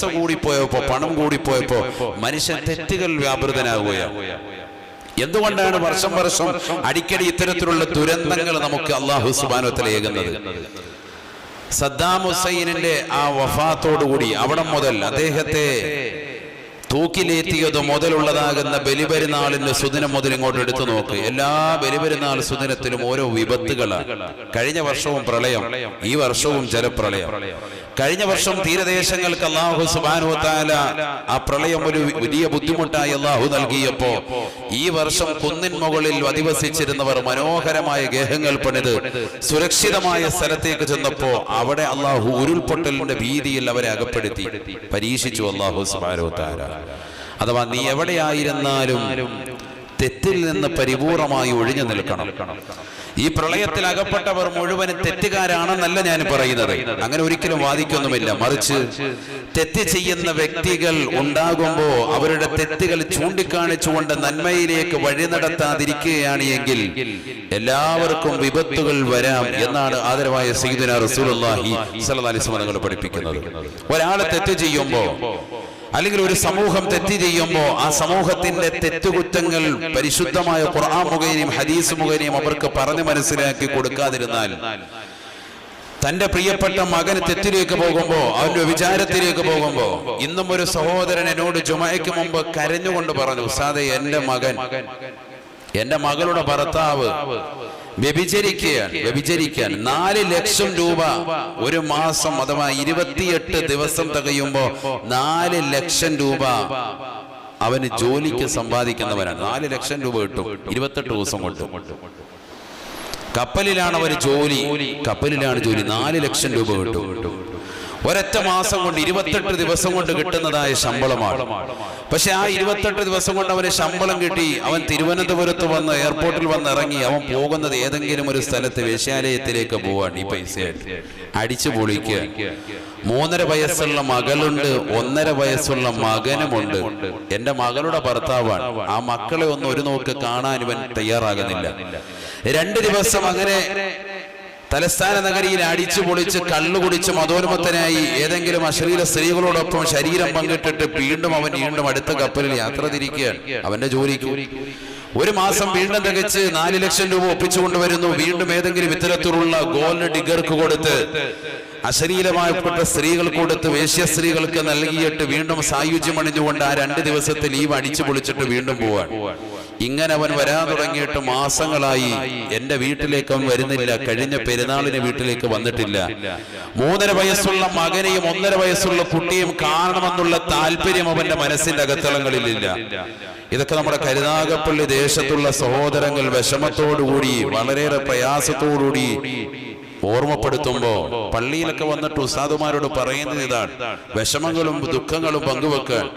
പൈസ കൂടിപ്പോയപ്പോ പണം കൂടിപ്പോയപ്പോ മനുഷ്യൻ തെറ്റുകൾ വ്യാപൃതനാകുകയാണ്. എന്തുകൊണ്ടാണ് വർഷം വർഷം അടിക്കടി ഇത്തരത്തിലുള്ള ദുരന്തങ്ങൾ നമുക്ക് അള്ളാഹു സുബാനത്തിലേകുന്നത് സദ്ദാം ഹുസൈനിന്റെ ആ വഫാത്തോടുകൂടി അവിടെ മുതൽ അദ്ദേഹത്തെ തൂക്കിലേറ്റിയത് മുതലുള്ളതാകുന്ന ബലിപെരുന്നാളിന്റെ സുദിനം മുതൽ ഇങ്ങോട്ട് എടുത്തു നോക്ക്. എല്ലാ ബലിപെരുന്നാൾ സുദിനത്തിലും ഓരോ വിപത്തുകളാണ്. കഴിഞ്ഞ വർഷവും പ്രളയം. ഈ വർഷവും ജലപ്രളയം. കഴിഞ്ഞ വർഷം തീരദേശങ്ങൾക്ക് അള്ളാഹു സുബാനുവത്താല ആ പ്രളയം ഒരു വലിയ ബുദ്ധിമുട്ടായി അള്ളാഹു നൽകിയപ്പോ ഈ വർഷം കുന്നിൻ മുകളിൽ അധിവസിച്ചിരുന്നവർ മനോഹരമായ ഗേഹങ്ങൾ പണിത് സുരക്ഷിതമായ സ്ഥലത്തേക്ക് ചെന്നപ്പോ അവിടെ അള്ളാഹു ഉരുൾപൊട്ടലിന്റെ ഭീതിയിൽ അവരെ അകപ്പെടുത്തി. പരീക്ഷിച്ചു അള്ളാഹു സുബാനുവത്താല അഥവാ നീ എവിടെയായിരുന്നാലും തെറ്റിൽ നിന്ന് പരിപൂർണമായി ഒഴിഞ്ഞു നിൽക്കണം. ഈ പ്രളയത്തിൽ അകപ്പെട്ടവർ മുഴുവനും തെറ്റുകാരാണെന്നല്ല ഞാൻ പറയുന്നത്. അങ്ങനെ ഒരിക്കലും വാദിക്കൊന്നുമില്ല. മറിച്ച് തെറ്റ് ചെയ്യുന്ന വ്യക്തികൾ ഉണ്ടാകുമ്പോൾ അവരുടെ തെറ്റുകൾ ചൂണ്ടിക്കാണിച്ചുകൊണ്ട് നന്മയിലേക്ക് വഴി നടത്താതിരിക്കുകയാണ് എങ്കിൽ എല്ലാവർക്കും വിപത്തുകൾ വരാം എന്നാണ് ആദരവായ സീദന വസല്ലം പഠിപ്പിക്കുന്നത്. ഒരാളെ തെറ്റ് ചെയ്യുമ്പോ അല്ലെങ്കിൽ ഒരു സമൂഹം തെറ്റ് ചെയ്യുമ്പോൾ ആ സമൂഹത്തിന്റെ തെറ്റുകുറ്റങ്ങൾ പരിശുദ്ധമായ ഖുർആൻ മുഖേനയും ഹദീസ് മുഖേനയും അവർക്ക് പറഞ്ഞു മനസ്സിലാക്കി കൊടുക്കാതിരുന്നാൽ തന്റെ പ്രിയപ്പെട്ട മകൻ തെറ്റിലേക്ക് പോകുമ്പോ അവന്റെ വിചാരത്തിലേക്ക് പോകുമ്പോ ഇന്നും ഒരു സഹോദരൻ എന്നോട് ജുമയ്ക്ക് മുമ്പ് കരഞ്ഞുകൊണ്ട് പറഞ്ഞു ഉസ്താദെ എന്റെ മകൻ എന്റെ മകളുടെ ഭർത്താവ് വ്യഭിചരിക്കുകയാണ്. വ്യഭിചരിക്കാൻ നാല് ലക്ഷം രൂപ ഒരു മാസം അഥവാ ഇരുപത്തിയെട്ട് ദിവസം തികയുമ്പോ നാല് ലക്ഷം രൂപ അവന് ജോലിക്ക് സമ്പാദിക്കുന്നവനാണ്. നാല് ലക്ഷം രൂപ കിട്ടും. ഇരുപത്തെട്ട് ദിവസം കൊണ്ട്. കപ്പലിലാണ് അവർ ജോലി. കപ്പലിലാണ് ജോലി. നാല് ലക്ഷം രൂപ കിട്ടും. ഒരൊറ്റ മാസം കൊണ്ട് ഇരുപത്തെട്ട് ദിവസം കൊണ്ട് കിട്ടുന്നതായ ശമ്പളമാണ്. പക്ഷെ ആ ഇരുപത്തെട്ട് ദിവസം കൊണ്ട് അവന് ശമ്പളം കിട്ടി. അവൻ തിരുവനന്തപുരത്ത് വന്ന് എയർപോർട്ടിൽ വന്ന് ഇറങ്ങി. അവൻ പോകുന്നത് ഏതെങ്കിലും ഒരു സ്ഥലത്ത് വേശ്യാലയത്തിലേക്ക് പോവാണ് ഈ പൈസ. അടിച്ചു പൊളിക്കുക. മൂന്നര വയസ്സുള്ള മകളുണ്ട്. ഒന്നര വയസ്സുള്ള മകനുമുണ്ട്. എന്റെ മകളുടെ ഭർത്താവാണ്. ആ മക്കളെ ഒന്ന് ഒരു നോക്ക് കാണാൻ ഇവൻ തയ്യാറാകുന്നില്ല. രണ്ട് ദിവസം അങ്ങനെ തലസ്ഥാന നഗരിയിൽ അടിച്ചു പൊളിച്ച് കള്ളു കുടിച്ച് മതോന്മത്തനായി ഏതെങ്കിലും അശ്ലീല സ്ത്രീകളോടൊപ്പം ശരീരം പങ്കിട്ടിട്ട് വീണ്ടും അവൻ വീണ്ടും അടുത്ത കപ്പലിൽ യാത്ര തിരിക്കുകയാണ് അവന്റെ ജോലിക്ക് ഒരു മാസം വീണ്ടും തികച്ച് നാല് ലക്ഷം രൂപ ഒപ്പിച്ചുകൊണ്ടുവരുന്നു വീണ്ടും ഏതെങ്കിലും ഇത്തരത്തിലുള്ള ഗോൾഡ് ഡിഗർക്ക് കൊടുത്ത് അശരീരമായപ്പെട്ട സ്ത്രീകൾ കൊടുത്ത് വേശ്യ സ്ത്രീകൾക്ക് നൽകിയിട്ട് വീണ്ടും സായുജ്യം അണിഞ്ഞുകൊണ്ട് ആ രണ്ട് ദിവസത്തെ ലീവ് അടിച്ചു പൊളിച്ചിട്ട് വീണ്ടും പോവാൻ. ഇങ്ങനെ അവൻ വരാൻ തുടങ്ങിയിട്ട് മാസങ്ങളായി എന്റെ വീട്ടിലേക്ക് അവൻ വരുന്നില്ല. കഴിഞ്ഞ പെരുന്നാളിന് വീട്ടിലേക്ക് വന്നിട്ടില്ല. മൂന്നര വയസ്സുള്ള മകനെയും ഒന്നര വയസ്സുള്ള കുട്ടിയും കാണണമെന്നുള്ള താല്പര്യം അവന്റെ മനസ്സിന്റെ അകത്തളങ്ങളിലില്ല ഇതൊക്കെ നമ്മുടെ കരുനാഗപ്പള്ളി ദേശത്തുള്ള സഹോദരങ്ങൾ വിഷമത്തോടുകൂടി വളരെയേറെ പ്രയാസത്തോടുകൂടി ഓർമ്മപ്പെടുത്തുമ്പോ പള്ളിയിലൊക്കെ വന്നിട്ട് ഉസ്താദുമാരോട് പറയുന്നത് ഇതാണ്. വിഷമങ്ങളും ദുഃഖങ്ങളും പങ്കുവെക്കാൻ.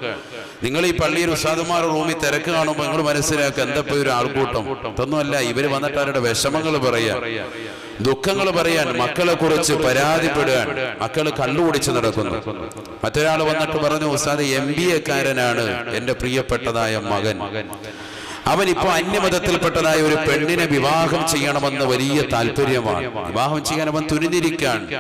നിങ്ങൾ ഈ പള്ളിയിൽ ഉസ്താദുമാർ റൂമിൽ തിരക്ക് കാണുമ്പോൾ നിങ്ങൾ മനസ്സിലാക്കുക എന്തപ്പോ ഒരു ആൾക്കൂട്ടം? ഇതൊന്നുമല്ല ഇവർ വന്നിട്ട് അവരുടെ വിഷമങ്ങൾ പറയാ ദുഃഖങ്ങൾ പറയാൻ മക്കളെ കുറിച്ച് പരാതിപ്പെടുവാൻ. മക്കൾ കള്ളുകുടിച്ച് നടക്കുന്നു. മറ്റൊരാൾ വന്നിട്ട് പറഞ്ഞു ഉസ്താദ് എം ബി എക്കാരനാണ് എന്റെ പ്രിയപ്പെട്ടതായ മകൻ. അവൻ ഇപ്പൊ അന്യമതത്തിൽപ്പെട്ടതായ ഒരു പെണ്ണിനെ വിവാഹം ചെയ്യണമെന്ന് വലിയ താല്പര്യമാണ്. വിവാഹം ചെയ്യാൻ അവൻ തുനിഞ്ഞിരിക്കാൻ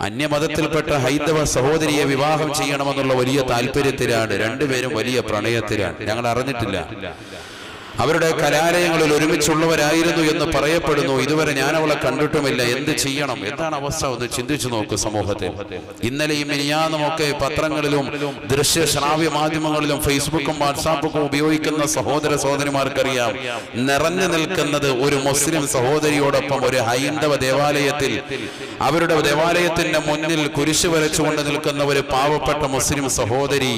അന്യമതത്തിൽപ്പെട്ട ഹൈന്ദവ സഹോദരിയെ വിവാഹം ചെയ്യണമെന്നുള്ള വലിയ താല്പര്യത്തിലാണ്. രണ്ടുപേരും വലിയ പ്രണയത്തിലാണ്. ഞങ്ങൾ അറിഞ്ഞിട്ടില്ല. അവരുടെ കലാലയങ്ങളിൽ ഒരുമിച്ചുള്ളവരായിരുന്നു എന്ന് പറയപ്പെടുന്നു. ഇതുവരെ ഞാൻ അവളെ കണ്ടിട്ടുമില്ല. എന്ത് ചെയ്യണം? എന്താണ് അവസ്ഥ? ഒന്ന് ചിന്തിച്ചു നോക്കൂ സമൂഹത്തിൽ. ഇന്നലെയും ഇനിയാന്നുമൊക്കെ പത്രങ്ങളിലും ദൃശ്യ ശ്രാവ്യ മാധ്യമങ്ങളിലും ഫേസ്ബുക്കും വാട്സാപ്പും ഉപയോഗിക്കുന്ന സഹോദര സഹോദരിമാർക്കറിയാം. നിറഞ്ഞു നിൽക്കുന്നത് ഒരു മുസ്ലിം സഹോദരിയോടൊപ്പം ഒരു ഹൈന്ദവ ദേവാലയത്തിൽ അവരുടെ ദേവാലയത്തിന്റെ മുന്നിൽ കുരിശ് വരച്ചുകൊണ്ട് നിൽക്കുന്ന ഒരു പാവപ്പെട്ട മുസ്ലിം സഹോദരി.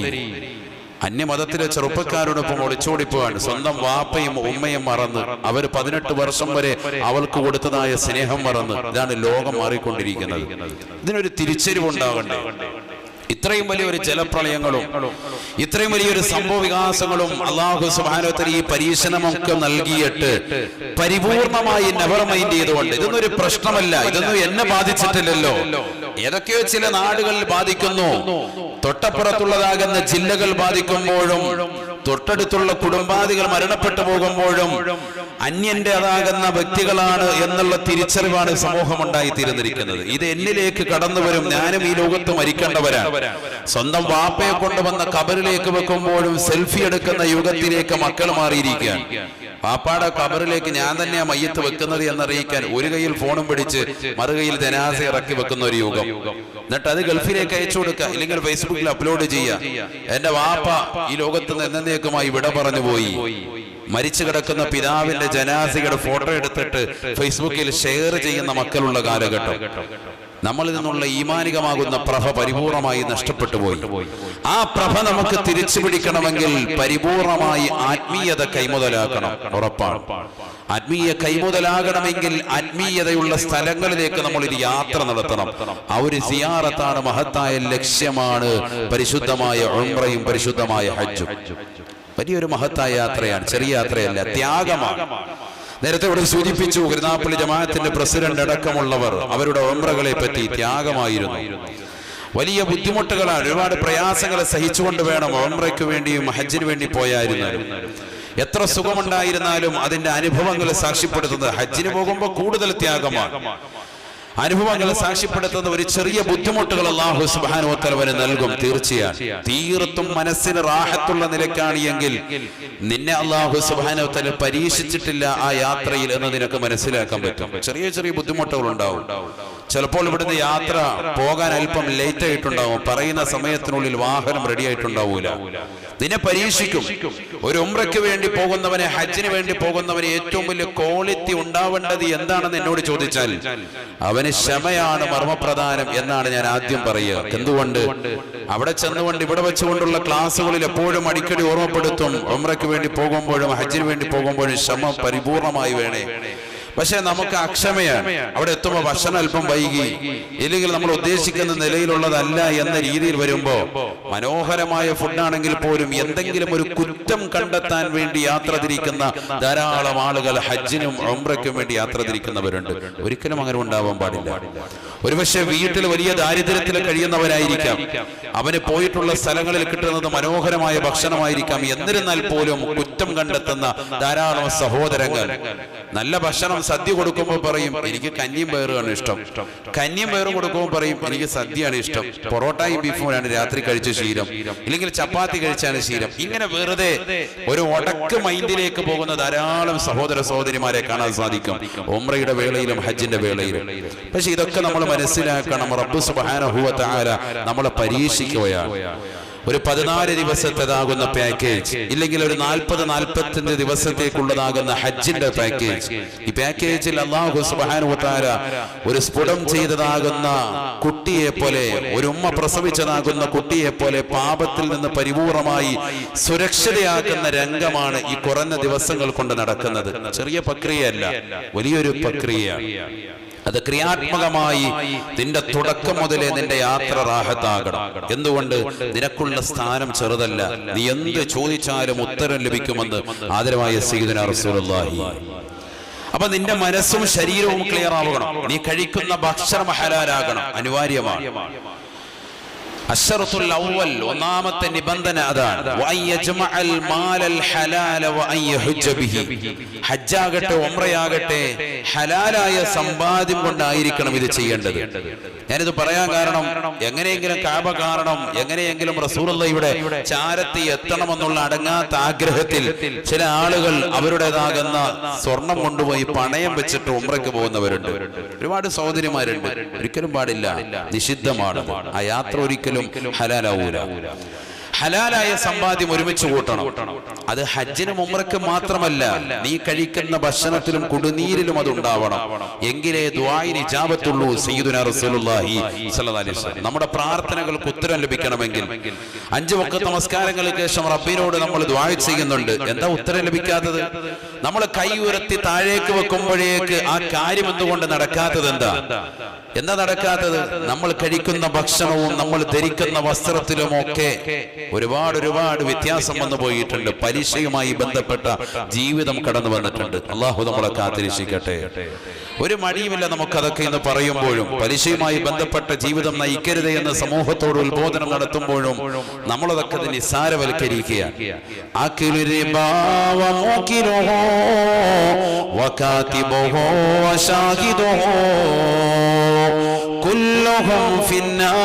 അന്യമതത്തിലെ ചെറുപ്പക്കാരോടൊപ്പം ഒളിച്ചോടിപ്പോവാണ് സ്വന്തം വാപ്പയും ഉമ്മയും മറന്ന് അവർ പതിനെട്ട് വർഷം വരെ അവൾക്ക് കൊടുത്തതായ സ്നേഹം മറന്ന് ഇതാണ് ലോകം മാറിക്കൊണ്ടിരിക്കുന്നത്. ഇതിനൊരു തിരിച്ചറിവുണ്ടാകണ്ടേ? ഇത്രയും വലിയൊരു ജലപ്രളയങ്ങളും ഇത്രയും വലിയൊരു സംഭവ വികാസങ്ങളും അള്ളാഹു സുബാനോത്തരി ഈ പരീക്ഷണമൊക്കെ നൽകിയിട്ട് പരിപൂർണമായി നെവർ മൈൻഡ് ചെയ്തുകൊണ്ട് ഇതൊന്നും ഒരു പ്രശ്നമല്ല ഇതൊന്നും എന്നെ ബാധിച്ചിട്ടില്ലല്ലോ. ഏതൊക്കെയോ ചില നാടുകളിൽ ബാധിക്കുന്നു. തൊട്ടപ്പുറത്തുള്ളതാകുന്ന ജില്ലകൾ ബാധിക്കുമ്പോഴും തൊട്ടടുത്തുള്ള കുടുംബാദികൾ മരണപ്പെട്ടു പോകുമ്പോഴും അന്യന്റേതാകുന്ന വ്യക്തികളാണ് എന്നുള്ള തിരിച്ചറിവാണ് സമൂഹം ഉണ്ടായി തീർന്നിരിക്കുന്നത്. ഇത് എന്നിലേക്ക് കടന്നു വരും. ഞാനും ഈ ലോകത്ത് മരിക്കേണ്ടവരാണ്. സ്വന്തം വാപ്പയെ കൊണ്ടുവന്ന കബറിലേക്ക് വെക്കുമ്പോഴും സെൽഫി എടുക്കുന്ന യുഗത്തിലേക്ക് മക്കൾ മാറിയിരിക്കുകയാണ്. പാപ്പാടെ കബറിലേക്ക് ഞാൻ തന്നെയാ മയ്യത്ത് വെക്കുന്നത് എന്നറിയിക്കാൻ ഒരു കയ്യിൽ ഫോണും പിടിച്ച് മറുകയിൽ ജനാസ ഇറക്കി വെക്കുന്ന ഒരു യുഗം. എന്നിട്ട് അത് ഗൾഫിലേക്ക് അയച്ചു കൊടുക്കുക. ഇല്ലെങ്കിൽ ഫേസ്ബുക്കിൽ അപ്ലോഡ് ചെയ്യുക. എന്റെ വാപ്പ ഈ ലോകത്ത് നിന്ന് എന്നേക്കുമായി വിട പറഞ്ഞു പോയി. മരിച്ചു കിടക്കുന്ന പിതാവിന്റെ ജനാസികളുടെ ഫോട്ടോ എടുത്തിട്ട് ഫേസ്ബുക്കിൽ ഷെയർ ചെയ്യുന്ന മക്കളുള്ള കാലഘട്ടം. നമ്മളിൽ നിന്നുള്ള ഈമാനികമാകുന്ന പ്രഭ പരിപൂർണമായി നഷ്ടപ്പെട്ടു പോയി. ആ പ്രഭ നമുക്ക് തിരിച്ചു പിടിക്കണമെങ്കിൽ പരിപൂർണമായി ആത്മീയത കൈമുതലാക്കണം. ഉറപ്പാണ്. ആത്മീയ കൈമുതലാകണമെങ്കിൽ ആത്മീയതയുള്ള സ്ഥലങ്ങളിലേക്ക് നമ്മൾ ഒരു യാത്ര നടത്തണം. ആ ഒരു സിയാറത്താണ് മഹത്തായ ലക്ഷ്യമാണ് പരിശുദ്ധമായ ഉംറയും പരിശുദ്ധമായ ഹജ്ജും. വലിയൊരു മഹത്തായ യാത്രയാണ് ചെറിയ യാത്രയല്ല ത്യാഗമാണ്. നേരത്തെ ഇവിടെ സൂചിപ്പിച്ചു കരുനാപ്പള്ളി ജമാഅത്തിന്റെ പ്രസിഡന്റ് അടക്കമുള്ളവർ അവരുടെ ഒമ്രകളെ പറ്റി ത്യാഗമായിരുന്നു. വലിയ ബുദ്ധിമുട്ടുകളാണ് ഒരുപാട് പ്രയാസങ്ങളെ സഹിച്ചുകൊണ്ട് വേണം ഒമ്രയ്ക്ക് വേണ്ടിയും ഹജ്ജിന് വേണ്ടി പോയായിരുന്നാലും എത്ര സുഖമുണ്ടായിരുന്നാലും അതിന്റെ അനുഭവങ്ങളെ സാക്ഷ്യപ്പെടുത്തുന്നത് ഹജ്ജിന് പോകുമ്പോൾ കൂടുതൽ ത്യാഗമാണ്. അനുഭവങ്ങളെ സാക്ഷ്യപ്പെടുത്തുന്ന ഒരു ചെറിയ ബുദ്ധിമുട്ടുകൾ അള്ളാഹു സുബാനോത്തലവന് നൽകും. തീർച്ചയാണ് തീർത്തും മനസ്സിന് റാഹത്തുള്ള നിലക്കാണ് എങ്കിൽ നിന്നെ അള്ളാഹു സുബാനോത്തല പരീക്ഷിച്ചിട്ടില്ല ആ യാത്രയിൽ എന്ന് നിനക്ക് മനസ്സിലാക്കാൻ പറ്റും. ചെറിയ ചെറിയ ബുദ്ധിമുട്ടുകൾ ഉണ്ടാവും. ചിലപ്പോൾ ഇവിടുന്ന് യാത്ര പോകാൻ അല്പം ലേറ്റ് ആയിട്ടുണ്ടാവും. പറയുന്ന സമയത്തിനുള്ളിൽ വാഹനം റെഡി ആയിട്ടുണ്ടാവൂല. നിന്നെ പരീക്ഷിക്കും. ഒരു ഉമ്രയ്ക്ക് വേണ്ടി പോകുന്നവനെ ഹജ്ജിന് വേണ്ടി പോകുന്നവന് ഏറ്റവും വലിയ ക്വാളിറ്റി ഉണ്ടാവേണ്ടത് എന്താണെന്ന് എന്നോട് ചോദിച്ചാൽ അവന് ക്ഷമയാണ് മർമ്മപ്രധാനം എന്നാണ് ഞാൻ ആദ്യം പറയുക. എന്തുകൊണ്ട്? അവിടെ ചെന്നുകൊണ്ട് ഇവിടെ വെച്ചുകൊണ്ടുള്ള ക്ലാസ്സുകളിൽ എപ്പോഴും അടിക്കടി ഓർമ്മപ്പെടുത്തും. ഉമ്രയ്ക്ക് വേണ്ടി പോകുമ്പോഴും ഹജ്ജിന് വേണ്ടി പോകുമ്പോഴും ക്ഷമ പരിപൂർണമായി വേണേ. പക്ഷെ നമുക്ക് അക്ഷമയാണ്. അവിടെ എത്തുമ്പോൾ ഭക്ഷണം അല്പം വൈകി. ഇല്ലെങ്കിൽ നമ്മൾ ഉദ്ദേശിക്കുന്ന നിലയിലുള്ളതല്ല എന്ന രീതിയിൽ വരുമ്പോ മനോഹരമായ ഫുഡാണെങ്കിൽ പോലും എന്തെങ്കിലും ഒരു കുറ്റം കണ്ടെത്താൻ വേണ്ടി യാത്ര തിരിക്കുന്ന ധാരാളം ആളുകൾ ഹജ്ജിനും ഒമ്രയ്ക്കും വേണ്ടി യാത്ര തിരിക്കുന്നവരുണ്ട്. ഒരിക്കലും അങ്ങനെ ഉണ്ടാവാൻ പാടില്ല. ഒരുപക്ഷെ വീട്ടിൽ വലിയ ദാരിദ്ര്യത്തിൽ കഴിയുന്നവരായിരിക്കാം. അവന് പോയിട്ടുള്ള സ്ഥലങ്ങളിൽ കിട്ടുന്നത് മനോഹരമായ ഭക്ഷണമായിരിക്കാം. എന്നിരുന്നാൽ പോലും കുറ്റം കണ്ടെത്തുന്ന ധാരാളം സഹോദരങ്ങൾ. നല്ല ഭക്ഷണം സദ്യ കൊടുക്കുമ്പോൾ പറയും എനിക്ക് കഞ്ഞിയും പയറുമാണ് ഇഷ്ടം. കഞ്ഞിയും പയറും കൊടുക്കുമ്പോൾ പറയും എനിക്ക് സദ്യയാണ് ഇഷ്ടം. പൊറോട്ടയും ബീഫുമാണ് രാത്രി കഴിച്ച ശീലം. ഇല്ലെങ്കിൽ ചപ്പാത്തി കഴിച്ചാണ് ശീലം. ഇങ്ങനെ വെറുതെ ഒരു ഒടക്ക് മൈൻഡിലേക്ക് പോകുന്ന ധാരാളം സഹോദര സഹോദരിമാരെ കാണാൻ സാധിക്കും. ഉമ്രയുടെ വേളയിലും ഹജ്ജിന്റെ വേളയിലും. പക്ഷെ ഇതൊക്കെ നമ്മൾ മനസ്സിലാക്കണം. റബ്ബു സുബാന നമ്മളെ പരീക്ഷിക്കുകയാണ്. ഒരു പതിനാല് ദിവസത്തേതാകുന്ന പാക്കേജ് ഇല്ലെങ്കിൽ ഒരു നാൽപ്പത് നാൽപ്പത്തഞ്ച് ദിവസത്തേക്കുള്ളതാകുന്ന ഹജ്ജിന്റെ പാക്കേജ് ഈ പാക്കേജിൽ അള്ളാഹു സുബാനുത്താര ഒരു സ്ഫുടം ചെയ്തതാകുന്ന കുട്ടിയെ പോലെ ഒരു ഉമ്മ പ്രസവിച്ചതാകുന്ന കുട്ടിയെ പോലെ പാപത്തിൽ നിന്ന് പരിപൂർണമായി സുരക്ഷിതയാക്കുന്ന രംഗമാണ് ഈ കുറഞ്ഞ ദിവസങ്ങൾ കൊണ്ട് നടക്കുന്നത്. ചെറിയ പ്രക്രിയയല്ല വലിയൊരു പ്രക്രിയയാണ്. അത് ക്രിയാത്മകമായി നിന്റെ തുടക്കം മുതലേ നിന്റെ യാത്ര റാഹത്താകണം. എന്തുകൊണ്ട്? നിനക്കുള്ള സ്ഥാനം ചെറുതല്ല. നീ എന്ത് ചോദിച്ചാലും ഉത്തരം ലഭിക്കുമെന്ന് ആദരമായ സീദന റസൂലുള്ളാഹി. അപ്പൊ നിന്റെ മനസ്സും ശരീരവും ക്ലിയർ ആവണം. നീ കഴിക്കുന്ന ഭക്ഷണം ഹലാലാകണം. അനിവാര്യമാണ്. അശ്റത്തുൽ അവൽ ഒന്നാമത്തെ നിബന്ധന അതാണ്. ഹജ്ജാകട്ടെ ഒമ്രയാകട്ടെ ഹലാലായ സമ്പാദ്യം കൊണ്ടായിരിക്കണം ഇത് ചെയ്യേണ്ടത്. ഞാനിത് പറയാൻ കാരണം എങ്ങനെയെങ്കിലും കാബ കാരണം എങ്ങനെയെങ്കിലും റസൂലുള്ള ഇവിടെ ചാരത്തി എത്തണമെന്നുള്ള അടങ്ങാത്ത ആഗ്രഹത്തിൽ ചില ആളുകൾ അവരുടേതാകുന്ന സ്വർണം കൊണ്ടുപോയി പണയം വെച്ചിട്ട് ഉമ്രയ്ക്ക് പോകുന്നവരുണ്ട്. ഒരുപാട് സഹോദരിമാരുണ്ട്. ഒരിക്കലും പാടില്ല. നിഷിദ്ധമാണ്. ആ യാത്ര ഒരിക്കലും ഹലാലാവൂല. ഹലാലായ സമ്പാദ്യം ഒരുമിച്ച് കൂട്ടണം. അത് ഹജ്ജിനും ഉമ്രക്കും മാത്രമല്ല നീ കഴിക്കുന്ന ഭക്ഷണത്തിലും കുടുനീരിലും അത് ഉണ്ടാവണം എങ്കിലേ ദ്വായിന് സയ്യിദുന റസൂലുള്ളാഹി നമ്മുടെ പ്രാർത്ഥനകൾക്ക് ഉത്തരം ലഭിക്കണമെങ്കിൽ അഞ്ചു വക്ക നമസ്കാരങ്ങൾക്ക് ശേഷം റബ്ബിനോട് നമ്മൾ ദ്വായ ചെയ്യുന്നുണ്ട്. എന്താ ഉത്തരം ലഭിക്കാത്തത്? നമ്മൾ കൈ ഉയർത്തി താഴേക്ക് വെക്കുമ്പോഴേക്ക് ആ കാര്യം എന്തുകൊണ്ട് നടക്കാത്തത് എന്താ? എന്താ നടക്കാത്തത്? നമ്മൾ കഴിക്കുന്ന ഭക്ഷണവും നമ്മൾ ധരിക്കുന്ന വസ്ത്രത്തിലും ഒക്കെ ഒരുപാട് ഒരുപാട് വ്യത്യാസം വന്നു പോയിട്ടുണ്ട്. പലിശയുമായി ബന്ധപ്പെട്ട ജീവിതം കടന്നു വന്നിട്ടുണ്ട്. അള്ളാഹു നമ്മളെ കാത്തിരിക്കട്ടെ. ഒരു മടിയുമില്ല നമുക്കതൊക്കെ എന്ന് പറയുമ്പോഴും. പലിശയുമായി ബന്ധപ്പെട്ട ജീവിതം നയിക്കരുത് എന്ന് സമൂഹത്തോട് ഉത്ബോധനം നടത്തുമ്പോഴും നമ്മളതൊക്കെ ഇത് നിസ്സാരവൽക്കരിക്കുകയാണ്. അഖിലുരി റിബാ പലിശത്തിൽ നിന്നവൻ വശാഹിദുഹു കുല്ലുഹും ഫിന്നാർ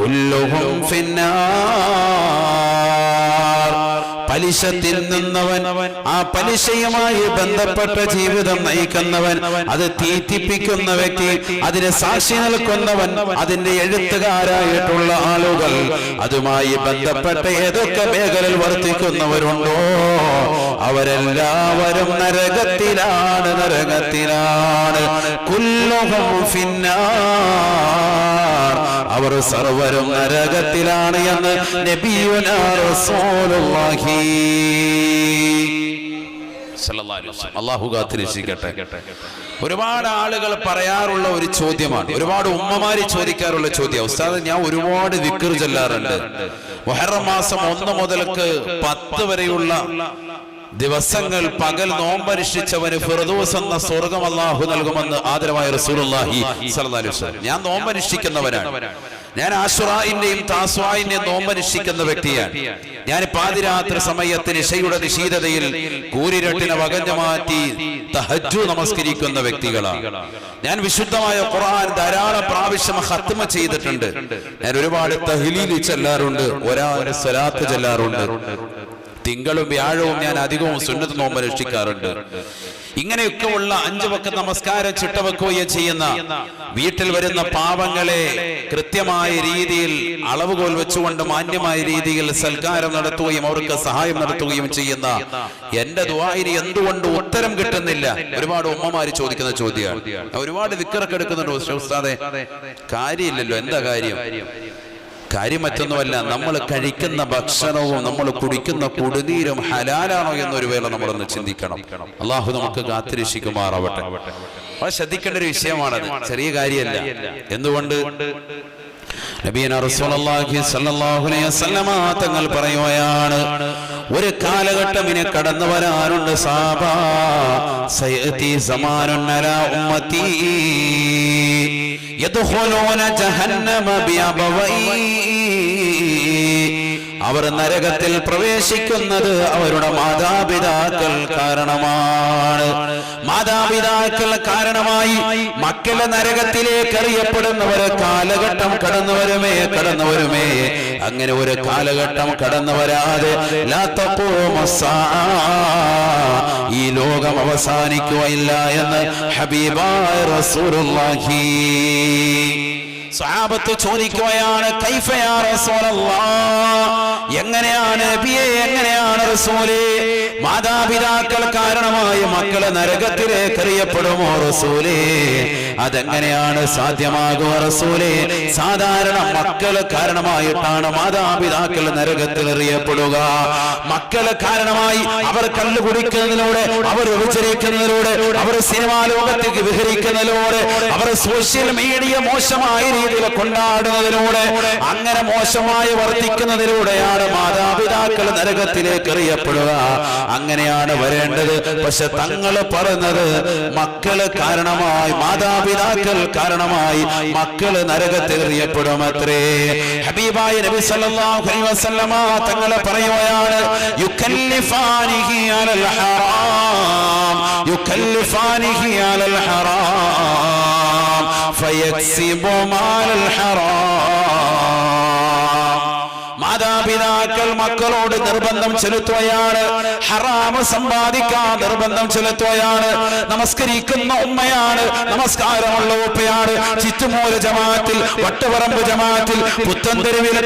കുല്ലുഹും ഫിന്നാർ. പലിശ തിന്നുന്നവൻ ആ പലിശയുമായി ബന്ധപ്പെട്ട ജീവിതം നയിക്കുന്നവൻ അത് തീറ്റിപ്പിക്കുന്ന വ്യക്തി അതിന് സാക്ഷി നിൽക്കുന്നവൻ അതിന്റെ എഴുത്തുകാരായിട്ടുള്ള ആളുകൾ അതുമായി ബന്ധപ്പെട്ട ഏതൊക്കെ മേഖലയിൽ വർത്തിക്കുന്നവരുണ്ടോ? അവരെല്ലാവരും നരകത്തിലാണ് നരകത്തിലാണ്. കുല്ലുഹും ഫിന്നാർ. അവർ സർവരും നരകത്തിലാണ് എന്ന് നബിയുനാ റസൂലുള്ളാഹി. അള്ളാഹു കാത്തിരക്ഷിക്കട്ടെ ഒരുപാട് ആളുകൾ പറയാറുള്ള ഒരു ചോദ്യമാണ്. ഒരുപാട് ഉമ്മമാര് ചോദിക്കാറുള്ള ചോദ്യം. ഉസ്താദ് ഞാൻ ഒരുപാട് വിക്കർ ചൊല്ലാറുണ്ട്. മുഹറം മാസം ഒന്ന് മുതൽക്ക് പത്ത് വരെയുള്ള ദിവസങ്ങൾ പകൽ നോമ്പനുഷ്ഠിച്ചവന് ഫിറദൂസ് എന്ന സ്വർഗം അള്ളാഹു നൽകുമെന്ന് ആദരവായ റസൂലുള്ളാഹി സ്വല്ലല്ലാഹു അലൈഹി വസല്ലം. ഞാൻ നോമ്പനുഷ്ഠിക്കുന്നവനാണ് ഞാൻ ആശുറായിന്റെയും താസ്വായിന്റെയും നോമ്പനുഷ്ഠിക്കുന്ന വ്യക്തിയാണ്. ഞാൻ പാതിരാത്രി സമയത്ത് നിശയുടെ നിശീതതയിൽ കൂരിരട്ടിനെ വകഞ്ഞു മാറ്റി തഹജു നമസ്കരിക്കുന്ന വ്യക്തികളാണ്. ഞാൻ വിശുദ്ധമായ ഖുർആൻ ധാരാളം പ്രാവശ്യം ഹത്മ ചെയ്തിട്ടുണ്ട്. ഞാൻ ഒരുപാട് തഹ്ലീൽ ചെല്ലാറുണ്ട്. ഒരാൾ സലാത്ത് ചെല്ലാറുണ്ട്. തിങ്കളും വ്യാഴവും ഞാൻ അധികവും സുന്നത്ത് നോമ്പ് രക്ഷിക്കാറുണ്ട് ഇങ്ങനെയൊക്കെ ഉള്ള അഞ്ചു വക്ക നമസ്കാരം ചിട്ടവെക്കുകയോ ചെയ്യുന്ന വീട്ടിൽ വരുന്ന പാവങ്ങളെ കൃത്യമായ രീതിയിൽ അളവുകോൽ വെച്ചുകൊണ്ട് മാന്യമായ രീതിയിൽ സൽക്കാരം നടത്തുകയും അവർക്ക് സഹായം നടത്തുകയും ചെയ്യുന്ന എന്റെ ദ്വായിന് എന്തുകൊണ്ട് ഉത്തരം കിട്ടുന്നില്ല? ഒരുപാട് ഉമ്മമാര് ചോദിക്കുന്ന ചോദ്യമാണ്. ഒരുപാട് വിക്കറൊക്കെ എടുക്കുന്നുണ്ട് ഉസ്താദെ. കാര്യമില്ലല്ലോ എന്താ കാര്യം? കാര്യം മറ്റൊന്നുമല്ല നമ്മൾ കഴിക്കുന്ന ഭക്ഷണവും നമ്മൾ കുടിക്കുന്ന കുടിനീരും ഹലാലാണോ എന്നൊരു വേള നമ്മളൊന്ന് ചിന്തിക്കണം. അള്ളാഹു നമുക്ക് കാത്തിരക്ഷിക്കുമാറാവട്ടെ. വളരെ ശ്രദ്ധിക്കേണ്ട ഒരു വിഷയമാണത്. ചെറിയ കാര്യമല്ല. എന്തുകൊണ്ട്? തങ്ങൾ പറയുകയാണ് ഒരു കാലഘട്ടം ഇനി കടന്നു വരാനുണ്ട് സാബ. സയതി സമാനുൻ അലാ ഉമ്മത്തി. യദ്ഖുലൂന ജഹന്നമ ബിഅബവൈ. അവർ നരകത്തിൽ പ്രവേശിക്കുന്നത് അവരുടെ മാതാപിതാക്കൾ കാരണമാണ്. മാതാപിതാക്കൾ കാരണമായി മക്കളെ നരകത്തിലേക്ക് അറിയപ്പെടുന്നവര് കാലഘട്ടം കടന്നു വരുമേ കടന്നു വരുമേ. അങ്ങനെ ഒരു കാലഘട്ടം കടന്നു വരാതെ ലാ ഈ ലോകം അവസാനിക്കുകയില്ല എന്ന് ഹബീബായ റസൂലുള്ളാഹി സഹാബത്ത് ചോദിക്കുകയാണ് എങ്ങനെയാണ് നബിയെ എങ്ങനെയാണ് റസൂലേ? മാതാപിതാക്കൾ കാരണമായി മക്കളെ നരകത്തിലേക്ക് എറിയപ്പെടുമോ റസൂലേ? അതെങ്ങനെയാണ് സാധ്യമാകുക റസൂലേ? സാധാരണ മക്കൾ കാരണമായിട്ടാണ് മാതാപിതാക്കൾ നരകത്തിൽ എറിയപ്പെടുക. മക്കൾ കാരണമായി അവർ കള്ളു കുടിക്കുന്നതിലൂടെ അവർ വിചരിക്കുന്നതിലൂടെ അവർ സിനിമാ ലോകത്തേക്ക് വിഹരിക്കുന്നതിലൂടെ അവർ സോഷ്യൽ മീഡിയ മോശമായ രീതിയിൽ കൊണ്ടാടുന്നതിലൂടെ അങ്ങനെ മോശമായി വർത്തിക്കുന്നതിലൂടെയാണ് മാതാപിതാക്കൾ നരകത്തിലേക്ക് എറിയപ്പെടുക. അങ്ങനെയാണ് വരേണ്ടത്. പക്ഷെ തങ്ങൾ പറഞ്ഞത് മക്കൾ കാരണമായി മാതാപിതാക്കൾ കാരണമായി മക്കൾ നരകത്തിൽ എറിയപ്പെടും അത്രേ ഹബീബായ നബി സല്ലല്ലാഹു അലൈഹി വസല്ലമ തങ്ങൾ പറയുകയാണ് യുകല്ലിഫാനിഹി അലൽ ഹറാം യുകല്ലിഫാനിഹി അലൽ ഹറാം ഫയക്സിബു മാലൽ ഹറാം മാതാപിതാക്കൾ മക്കളോട് നിർബന്ധം ചെലുത്തുകയാണ്. ഹറാമ് സമ്പാദിക്കാൻ നിർബന്ധം ചെലുത്തുകയാണ്. നമസ്കരിക്കുന്ന ഉമ്മയാണ് നമസ്കാരമുള്ള ഉപ്പയാണ്. ചിറ്റുമൂല ജമാഅത്തിൽ വട്ടുപറമ്പ് ജമാഅത്തിൽ പുത്തൻതെരുവിൽ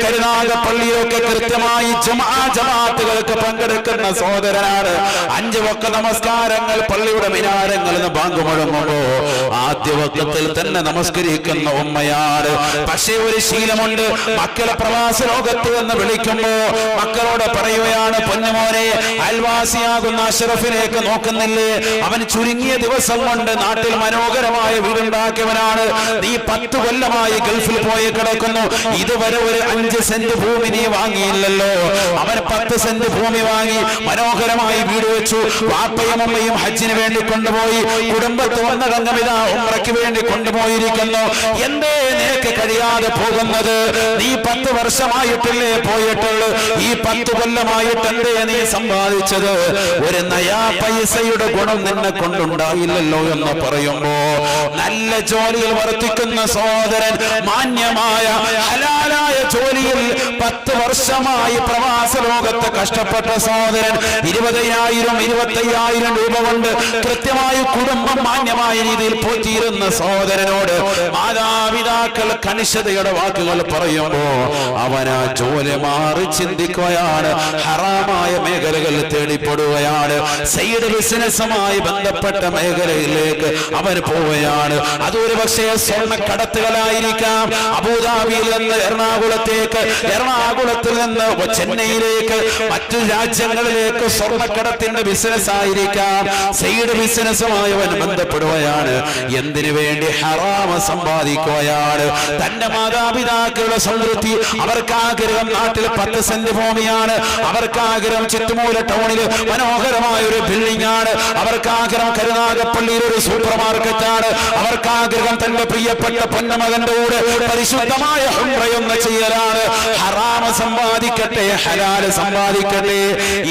പള്ളിയൊക്കെ കൃത്യമായി ജമാ ജമാഅത്തുകൾക്ക് പങ്കെടുക്കുന്ന സഹോദരനാണ്. അഞ്ചു വക്ക നമസ്കാരങ്ങൾ പള്ളിയുടെ മിനാരങ്ങളിൽ നിന്ന് ബാങ്ക് മുഴങ്ങുമ്പോ ആദ്യ വക്കത്തിൽ തന്നെ നമസ്കരിക്കുന്ന ഉമ്മയാണ്. പക്ഷേ ഒരു ശീലമുണ്ട്. മക്കളെ പ്രവാസ ലോകത്ത് എന്ന് വിളിക്കുമ്പോ മക്കളോട് പറയുകയാണ് പൊന്നുമോനെ അയൽവാസിയാകുന്ന അഷറഫിലേക്ക് നോക്കുന്നില്ലേ? അവൻ ചുരുങ്ങിയ ദിവസം കൊണ്ട് നാട്ടിൽ മനോഹരമായ വീടുണ്ടാക്കിയവനാണ്. നീ പത്ത് കൊല്ലമായി ഗൾഫിൽ പോയി കിടക്കുന്നു. ഇതുവരെ ഒരു അഞ്ച് സെന്റ് ഭൂമി നീ വാങ്ങിയില്ലല്ലോ. അവൻ പത്ത് സെന്റ് ഭൂമി വാങ്ങി മനോഹരമായി വീട് വെച്ചു. വാപ്പയും അമ്മയും ഹജ്ജിന് വേണ്ടി കൊണ്ടുപോയി. കുടുംബത്ത് വന്ന കങ്കമിത ഉമ്രയ്ക്ക് വേണ്ടി കൊണ്ടുപോയിരിക്കുന്നു. എന്തേ നിനക്ക് കഴിയാതെ പോകുന്നത്? നീ പത്ത് വർഷമായിട്ടില്ലേ പോയിട്ടുള്ളൂ. ഈ പത്ത് കൊല്ലമായിട്ട് എന്തേ നീ സമ്പാദിച്ചത് ഒരു നയാ പൈസയുടെ ഗുണം നിന്നെ കൊണ്ടുണ്ടായില്ലല്ലോ എന്ന് പറയുമ്പോ നല്ല ജോലിയിൽ വർത്തിക്കുന്ന സഹോദരൻ മാന്യമായ ഹലാലായ ജോലിയിൽ പത്ത് വർഷമായി പ്രവാസ ലോകത്ത് കഷ്ടപ്പെട്ട സഹോദരൻ ഇരുപതിനായിരം ഇരുപത്തയ്യായിരം രൂപ കൊണ്ട് കൃത്യമായി കുടുംബം മാന്യമായ രീതിയിൽ പോറ്റിയിരുന്ന സഹോദരനോട് മാതാപിതാക്കൾ കണിശതയുടെ വാക്കുകൾ പറയുമ്പോ അവനാ ജോലി മാറി ചിന്തിക്കുകയാണ്. ഹറാമായ മേഖലകൾ തേടിപ്പെടുകയാണ്. സൈഡ് ബിസിനസ്സുമായി ബന്ധപ്പെട്ട മേഖലയിലേക്ക് അവർ പോവുകയാണ്. അതൊരു പക്ഷേ സ്വർണ കടത്തുകളായിരിക്കാം അബുദാബിയിൽ നിന്ന് എറണാകുളത്തേക്ക് എറണാകുളത്തിൽ നിന്ന് ചെന്നൈയിലേക്ക് മറ്റു രാജ്യങ്ങളിലേക്ക് സ്വർണക്കടത്തിന്റെ ബിസിനസ് ആയിരിക്കാം. സൈഡ് ബിസിനസ്സുമായി അവൻ ബന്ധപ്പെടുകയാണ്. എന്തിനു വേണ്ടി ഹറാമ സമ്പാദിക്കുകയാണ്? തന്റെ മാതാപിതാക്കളുടെ സമൃദ്ധി അവർക്ക് ആഗ്രഹം നാട്ടിൽ പത്ത് സെന്റ് ഭൂമിയാണ്. അവർക്ക് ആഗ്രഹം ചുറ്റുമൂല ടൗണിൽ മനോഹരമായ ഒരു ബിൽഡിംഗ് ആണ് അവർക്ക് ആഗ്രഹം കരുനാഗപ്പള്ളിയിൽ ഒരു സൂപ്പർ മാർക്കറ്റ് ആണ് അവർക്ക് ആഗ്രഹം തന്റെ പ്രിയപ്പെട്ട പൊന്നമകന്റെ കൂടെ പരിശുദ്ധമായ ഹുംറയൊന്ന് ചെയ്യലാണ്. ഹറാമ സമ്പാദിക്കട്ടെ ഹലാൽ സമ്പാദിക്കട്ടെ.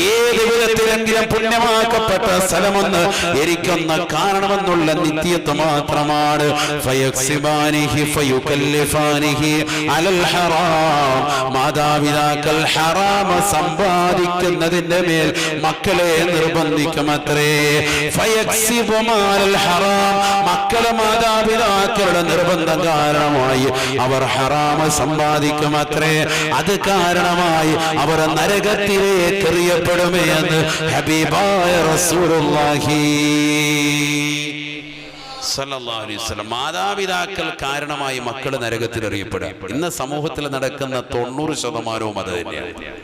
ഏത് വിധത്തിലെങ്കിലും പുണ്യമാക്കപ്പെട്ട സ്ഥലമെന്ന് എനിക്കൊന്ന് കാണണമെന്നുള്ള നിത്യത്വം മാത്രമാണ്. ഫയക്സിബാനിഹി ഫയുകല്ലിഫാനിഹി അലൽ ഹറാം മാതാപിതാക്കൾ ഹറാമ സമ്പാദിക്കുന്നതിന്റെ മേൽ മക്കളെ നിർബന്ധിക്കുമത്രേ. ഹറാം. മക്കളെ മാതാപിതാക്കളുടെ നിർബന്ധം കാരണമായി അവർ ഹറാമ സമ്പാദിക്കുമത്രേ. അത് കാരണമായി അവർ നരകത്തിലേക്ക് എറിയപ്പെടുമേ എന്ന് ഹബീബായ റസൂലുള്ളാഹി. സല്ലല്ലാഹു അലൈഹി വസല്ലം മാതാപിതാക്കൾ കാരണമായി മക്കൾ നരകത്തിൽ എറിയപ്പെടുക ഇന്ന് സമൂഹത്തിൽ നടക്കുന്ന തൊണ്ണൂറ് ശതമാനവും അത് തന്നെയാണ്.